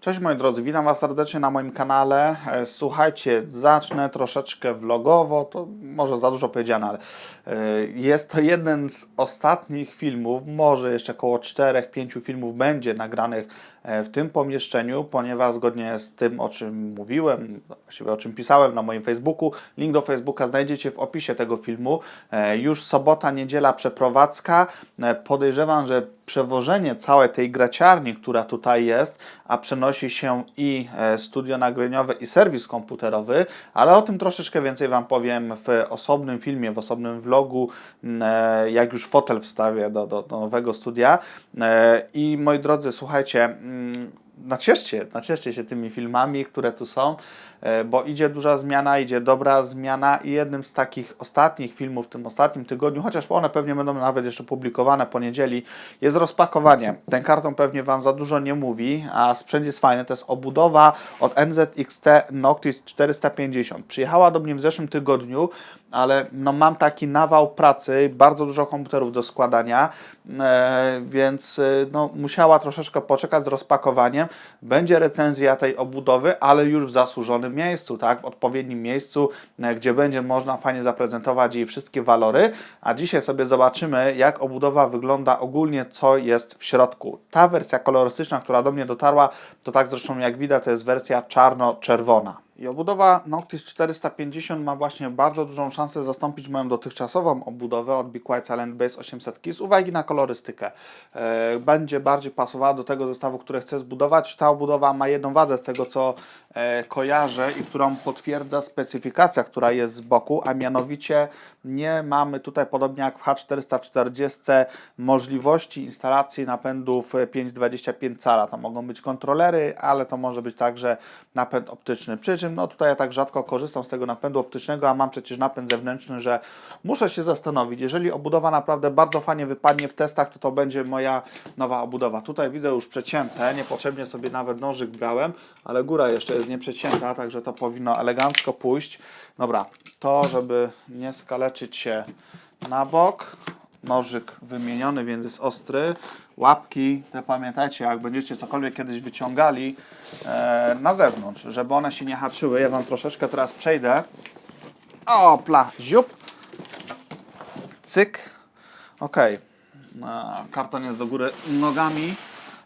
Cześć moi drodzy, witam Was serdecznie na moim kanale. E, Słuchajcie, zacznę troszeczkę vlogowo, to może za dużo powiedziane, ale e, jest to jeden z ostatnich filmów, może jeszcze około 4-5 filmów będzie nagranych w tym pomieszczeniu, ponieważ zgodnie z tym, o czym mówiłem, właściwie o czym pisałem na moim Facebooku, link do Facebooka znajdziecie w opisie tego filmu. E, Już sobota, niedziela przeprowadzka. E, Podejrzewam, że przewożenie całej tej graciarni, która tutaj jest, a przenosi się i e, studio nagraniowe i serwis komputerowy, ale o tym troszeczkę więcej Wam powiem w osobnym filmie, w osobnym vlogu, e, jak już fotel wstawię do, do, do nowego studia. E, I moi drodzy, słuchajcie, mm, nacieszcie, nacieszcie się tymi filmami, które tu są, e, bo idzie duża zmiana, idzie dobra zmiana i jednym z takich ostatnich filmów w tym ostatnim tygodniu, chociaż one pewnie będą nawet jeszcze publikowane po niedzieli, jest rozpakowanie. Ten karton pewnie Wam za dużo nie mówi, a sprzęt jest fajny, to jest obudowa od NZXT Noctis 450. Przyjechała do mnie w zeszłym tygodniu, ale no mam taki nawał pracy, bardzo dużo komputerów do składania, e, więc e, no, musiała troszeczkę poczekać z rozpakowaniem. Będzie recenzja tej obudowy, ale już w zasłużonym miejscu, tak, w odpowiednim miejscu, e, gdzie będzie można fajnie zaprezentować jej wszystkie walory. A dzisiaj sobie zobaczymy, jak obudowa wygląda ogólnie, co jest w środku. Ta wersja kolorystyczna, która do mnie dotarła, to tak zresztą jak widać, to jest wersja czarno-czerwona. I obudowa Noctis 450 ma właśnie bardzo dużą szansę zastąpić moją dotychczasową obudowę od Be Quiet Silent Base 800 z uwagi na kolorystykę. E, Będzie bardziej pasowała do tego zestawu, który chcę zbudować. Ta obudowa ma jedną wadę z tego, co kojarzę i którą potwierdza specyfikacja, która jest z boku, a mianowicie nie mamy tutaj, podobnie jak w H440, możliwości instalacji napędów 5,25 cala. To mogą być kontrolery, ale to może być także napęd optyczny. Przy czym no tutaj ja tak rzadko korzystam z tego napędu optycznego, a mam przecież napęd zewnętrzny, że muszę się zastanowić. Jeżeli obudowa naprawdę bardzo fajnie wypadnie w testach, to to będzie moja nowa obudowa. Tutaj widzę już przecięte, niepotrzebnie sobie nawet nożyk brałem, ale góra jeszcze jest nieprzecięta, także to powinno elegancko pójść. Dobra, to żeby nie skaleczyć się na bok, nożyk wymieniony, więc jest ostry. Łapki, te pamiętajcie, jak będziecie cokolwiek kiedyś wyciągali e, na zewnątrz, żeby one się nie haczyły. Ja Wam troszeczkę teraz przejdę. Opla, ziup. Cyk. Ok. Karton jest do góry nogami.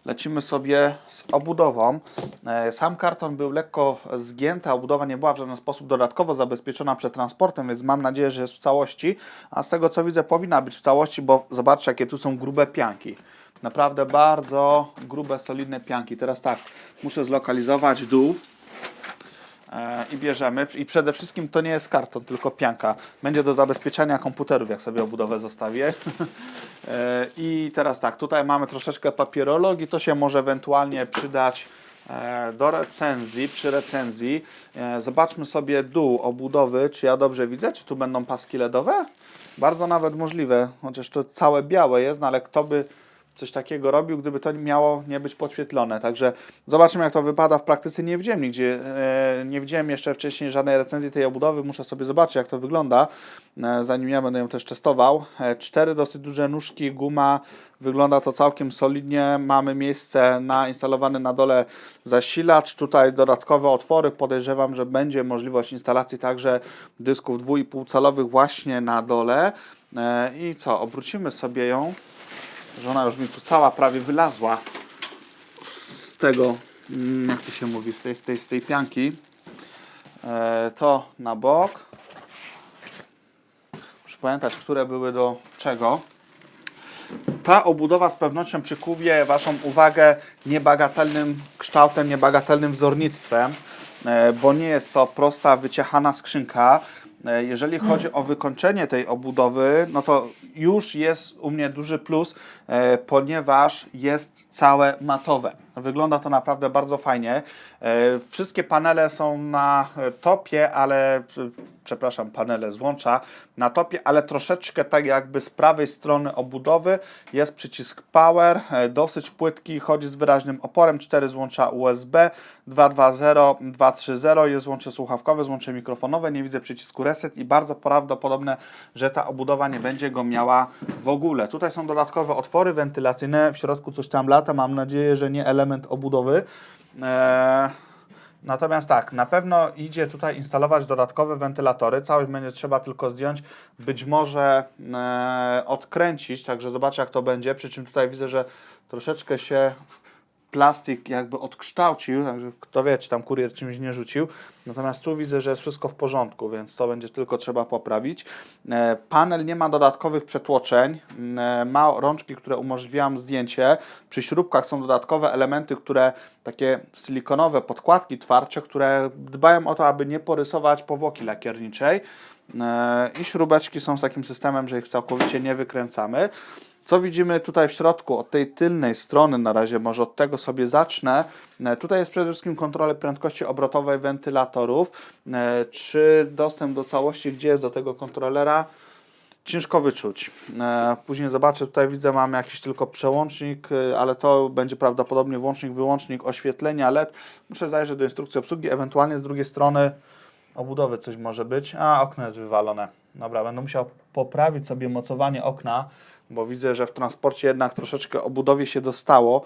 Lecimy sobie z obudową. E, Sam karton był lekko zgięty, a obudowa nie była w żaden sposób dodatkowo zabezpieczona przed transportem, więc mam nadzieję, że jest w całości. A z tego co widzę, powinna być w całości, bo zobaczcie, jakie tu są grube pianki. Naprawdę bardzo grube, solidne pianki. Teraz tak, muszę zlokalizować dół. E, i bierzemy. I przede wszystkim to nie jest karton, tylko pianka. Będzie do zabezpieczania komputerów, jak sobie obudowę zostawię. E, I teraz tak, tutaj mamy troszeczkę papierologii, to się może ewentualnie przydać e, do recenzji, przy recenzji. Zobaczmy sobie dół obudowy, czy ja dobrze widzę, czy tu będą paski LEDowe? Bardzo nawet możliwe, chociaż to całe białe jest, no ale kto by coś takiego robił, gdyby to miało nie być podświetlone. Także zobaczymy, jak to wypada w praktyce. Nie widziałem nigdzie, e, nie widziałem jeszcze wcześniej żadnej recenzji tej obudowy. Muszę sobie zobaczyć, jak to wygląda, e, zanim ja będę ją też testował. E, cztery dosyć duże nóżki, guma. Wygląda to całkiem solidnie. Mamy miejsce na instalowany na dole zasilacz. Tutaj dodatkowe otwory. Podejrzewam, że będzie możliwość instalacji także dysków 2,5 calowych właśnie na dole. I co? Obrócimy sobie ją że ona już mi tu cała prawie wylazła z tego, mm, jak to się mówi, z tej, z tej, z tej pianki. E, to na bok. Muszę pamiętać, które były do czego. Ta obudowa z pewnością przykuje Waszą uwagę niebagatelnym kształtem, niebagatelnym wzornictwem, e, bo nie jest to prosta, wyciachana skrzynka. E, Jeżeli chodzi o wykończenie tej obudowy, no to już jest u mnie duży plus, e, ponieważ jest całe matowe. Wygląda to naprawdę bardzo fajnie. E, Wszystkie panele są na e, topie, ale e, przepraszam, panele złącza na topie, ale troszeczkę tak jakby z prawej strony obudowy jest przycisk Power, dosyć płytki, chodzi z wyraźnym oporem, 4 złącza USB, 220, 230 jest złącze słuchawkowe, złącze mikrofonowe, nie widzę przycisku reset i bardzo prawdopodobne, że ta obudowa nie będzie go miała w ogóle. Tutaj są dodatkowe otwory wentylacyjne, w środku coś tam lata, mam nadzieję, że nie element obudowy. Eee, Natomiast tak, na pewno idzie tutaj instalować dodatkowe wentylatory. Całość będzie trzeba tylko zdjąć, być może e, odkręcić, także zobaczę jak to będzie. Przy czym tutaj widzę, że troszeczkę się plastik jakby odkształcił, także kto wie, czy tam kurier czymś nie rzucił. Natomiast tu widzę, że jest wszystko w porządku, więc to będzie tylko trzeba poprawić. E, Panel nie ma dodatkowych przetłoczeń, e, ma rączki, które umożliwiają zdjęcie. Przy śrubkach są dodatkowe elementy, które takie silikonowe podkładki twardsze, które dbają o to, aby nie porysować powłoki lakierniczej. E, I śrubeczki są z takim systemem, że ich całkowicie nie wykręcamy. Co widzimy tutaj w środku, od tej tylnej strony na razie, może od tego sobie zacznę. E, Tutaj jest przede wszystkim kontrola prędkości obrotowej wentylatorów. E, Czy dostęp do całości, gdzie jest do tego kontrolera? Ciężko wyczuć. E, Później zobaczę, tutaj widzę, mam jakiś tylko przełącznik, ale to będzie prawdopodobnie włącznik, wyłącznik oświetlenia LED. Muszę zajrzeć do instrukcji obsługi, ewentualnie z drugiej strony obudowy coś może być. A, okno jest wywalone. Dobra, będę musiał poprawić sobie mocowanie okna, bo widzę, że w transporcie jednak troszeczkę obudowie się dostało.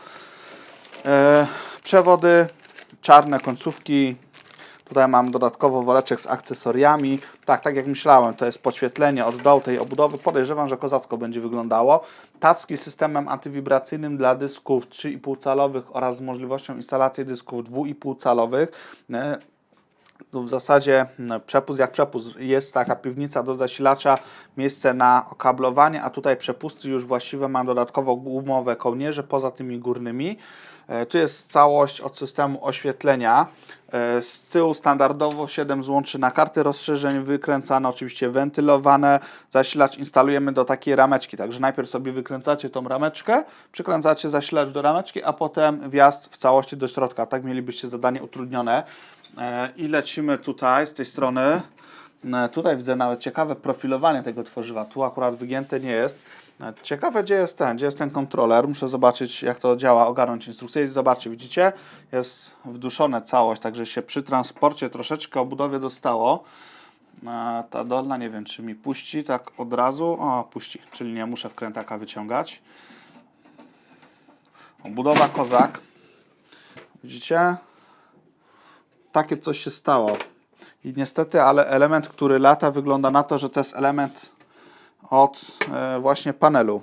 E, przewody, czarne końcówki. Tutaj mam dodatkowo woreczek z akcesoriami. Tak, tak jak myślałem, to jest podświetlenie od dołu tej obudowy. Podejrzewam, że kozacko będzie wyglądało. Tacki z systemem antywibracyjnym dla dysków 3,5 calowych oraz z możliwością instalacji dysków 2,5 calowych. Tu w zasadzie no, przepust jak przepust. Jest taka piwnica do zasilacza, miejsce na okablowanie, a tutaj przepusty już właściwe ma dodatkowo gumowe kołnierze poza tymi górnymi. E, Tu jest całość od systemu oświetlenia. E, Z tyłu standardowo 7 złączy na karty rozszerzeń, wykręcane, oczywiście wentylowane. Zasilacz instalujemy do takiej rameczki, także najpierw sobie wykręcacie tą rameczkę, przykręcacie zasilacz do rameczki, a potem wjazd w całości do środka. Tak mielibyście zadanie utrudnione. E, I lecimy tutaj z tej strony. E, Tutaj widzę nawet ciekawe profilowanie tego tworzywa. Tu akurat wygięte nie jest. E, Ciekawe, gdzie jest ten, gdzie jest ten kontroler. Muszę zobaczyć, jak to działa, ogarnąć instrukcję. I Zobaczcie, widzicie? Jest wduszone całość, także się przy transporcie troszeczkę obudowie dostało. Ta dolna, nie wiem, czy mi puści tak od razu. O, puści, czyli nie muszę wkrętaka wyciągać. Obudowa kozak. Widzicie? Takie coś się stało. I niestety, ale element, który lata, wygląda na to, że to jest element od e, właśnie panelu.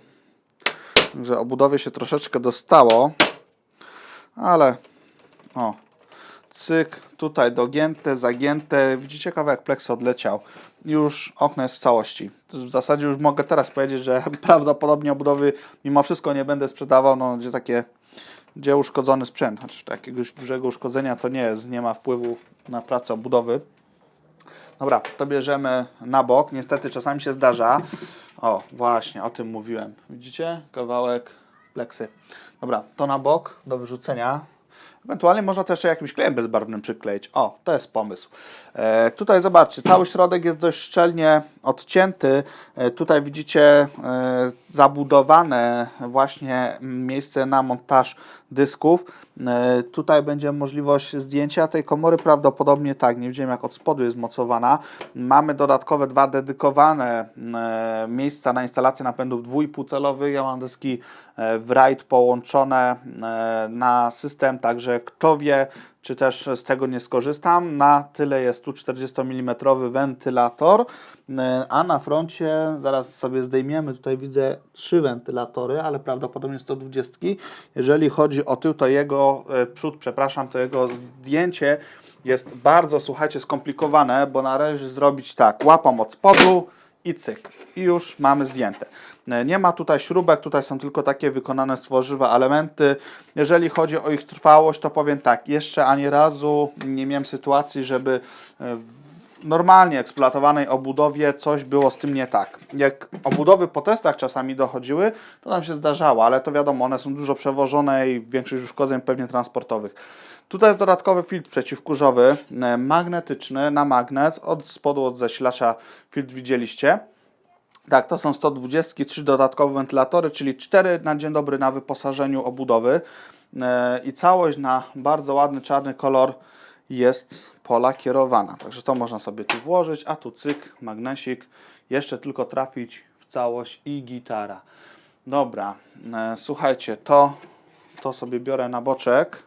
Także obudowie się troszeczkę dostało, ale o, cyk, tutaj dogięte, zagięte. Widzicie kawałek pleksu odleciał. Już okno jest w całości. W zasadzie już mogę teraz powiedzieć, że prawdopodobnie obudowy mimo wszystko nie będę sprzedawał, no gdzie takie gdzie uszkodzony sprzęt, chociaż jakiegoś dużego uszkodzenia to nie jest, nie ma wpływu na pracę obudowy. Dobra, to bierzemy na bok. Niestety czasami się zdarza. O, właśnie, o tym mówiłem. Widzicie? Kawałek pleksy. Dobra, to na bok do wyrzucenia. Ewentualnie można też jakimś klejem bezbarwnym przykleić. O, to jest pomysł. E, tutaj zobaczcie, cały środek jest dość szczelnie odcięty. E, tutaj widzicie e, zabudowane właśnie miejsce na montaż dysków. E, tutaj będzie możliwość zdjęcia tej komory, prawdopodobnie tak, nie widziałem jak od spodu jest mocowana. Mamy dodatkowe dwa dedykowane e, miejsca na instalację napędów 2,5 celowych. Ja mam deski e, w RAID połączone e, na system, także kto wie, czy też z tego nie skorzystam. Na tyle jest tu 40 mm wentylator, e, a na froncie zaraz sobie zdejmiemy. Tutaj widzę trzy wentylatory, ale prawdopodobnie 120. Jeżeli chodzi o tył, to jego e, przód, przepraszam, to jego zdjęcie jest bardzo, słuchajcie, skomplikowane, bo należy zrobić tak, łapą od spodu i cyk. I już mamy zdjęte. E, Nie ma tutaj śrubek, tutaj są tylko takie wykonane z tworzywa elementy. Jeżeli chodzi o ich trwałość, to powiem tak, jeszcze ani razu nie miałem sytuacji, żeby e, w normalnie eksploatowanej obudowie coś było z tym nie tak. Jak obudowy po testach czasami dochodziły, to nam się zdarzało, ale to wiadomo, one są dużo przewożone i większość uszkodzeń pewnie transportowych. Tutaj jest dodatkowy filtr przeciwkurzowy, e, magnetyczny na magnes, od spodu od zasilacza filtr widzieliście. Tak, to są 120, trzy dodatkowe wentylatory, czyli 4 na dzień dobry na wyposażeniu obudowy e, i całość na bardzo ładny czarny kolor jest pola kierowana. Także to można sobie tu włożyć, a tu cyk, magnesik, jeszcze tylko trafić w całość i gitara. Dobra, e, słuchajcie, to, to sobie biorę na boczek.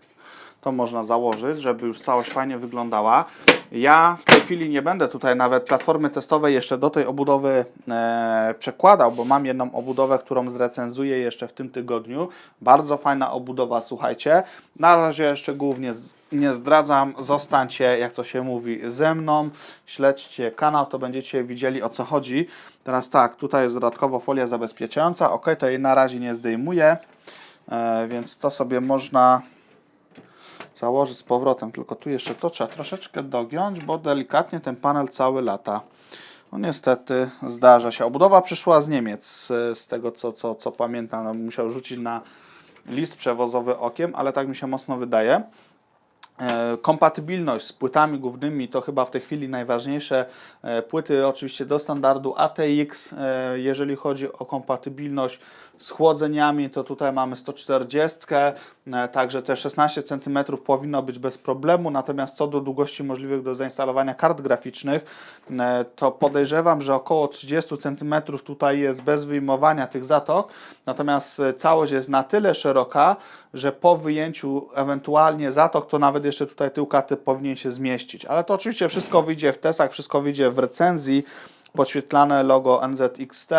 To można założyć, żeby już całość fajnie wyglądała. Ja w tej chwili nie będę tutaj nawet platformy testowej jeszcze do tej obudowy e, przekładał, bo mam jedną obudowę, którą zrecenzuję jeszcze w tym tygodniu. Bardzo fajna obudowa, słuchajcie. Na razie szczegółów nie, nie zdradzam. Zostańcie, jak to się mówi, ze mną. Śledźcie kanał, to będziecie widzieli o co chodzi. Teraz tak, tutaj jest dodatkowo folia zabezpieczająca. Ok, to jej na razie nie zdejmuję, e, więc to sobie można założyć z powrotem, tylko tu jeszcze to trzeba troszeczkę dogiąć, bo delikatnie ten panel cały lata. No niestety zdarza się. Obudowa przyszła z Niemiec, z, tego co, co, co pamiętam. No, musiał rzucić na list przewozowy okiem, ale tak mi się mocno wydaje. E, Kompatybilność z płytami głównymi to chyba w tej chwili najważniejsze. E, Płyty oczywiście do standardu ATX. e, Jeżeli chodzi o kompatybilność z chłodzeniami, to tutaj mamy 140, e, także te 16 cm powinno być bez problemu. Natomiast co do długości możliwych do zainstalowania kart graficznych, to podejrzewam, że około 30 cm tutaj jest bez wyjmowania tych zatok. Natomiast całość jest na tyle szeroka, że po wyjęciu ewentualnie zatok, to nawet jeszcze tutaj tył katy powinien się zmieścić. Ale to oczywiście wszystko wyjdzie w testach, wszystko wyjdzie w recenzji. Podświetlane logo NZXT.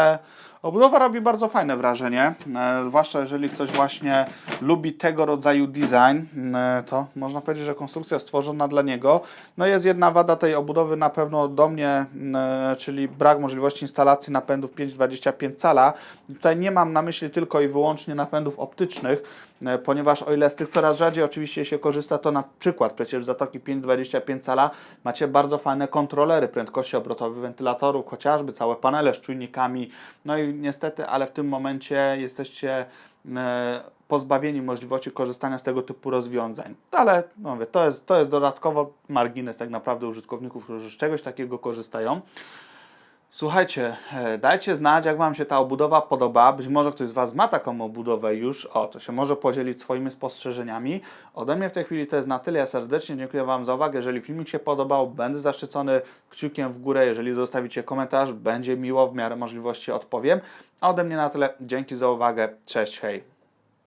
Obudowa robi bardzo fajne wrażenie, e, zwłaszcza jeżeli ktoś właśnie lubi tego rodzaju design, e, to można powiedzieć, że konstrukcja stworzona dla niego. No jest jedna wada tej obudowy na pewno do mnie, e, czyli brak możliwości instalacji napędów 5,25 cala. Tutaj nie mam na myśli tylko i wyłącznie napędów optycznych, ponieważ o ile z tych coraz rzadziej oczywiście się korzysta, to na przykład przecież zatoki 5,25 cala macie bardzo fajne kontrolery prędkości obrotowych wentylatorów, chociażby całe panele z czujnikami. No i niestety, ale w tym momencie jesteście e, pozbawieni możliwości korzystania z tego typu rozwiązań. Ale no mówię, to, jest, to jest dodatkowo margines tak naprawdę użytkowników, którzy z czegoś takiego korzystają. Słuchajcie, e, dajcie znać, jak Wam się ta obudowa podoba. Być może ktoś z Was ma taką obudowę już. O, to się może podzielić swoimi spostrzeżeniami. Ode mnie w tej chwili to jest na tyle. Ja serdecznie dziękuję Wam za uwagę. Jeżeli filmik się podobał, będę zaszczycony kciukiem w górę. Jeżeli zostawicie komentarz, będzie miło, w miarę możliwości odpowiem. A ode mnie na tyle. Dzięki za uwagę. Cześć, hej.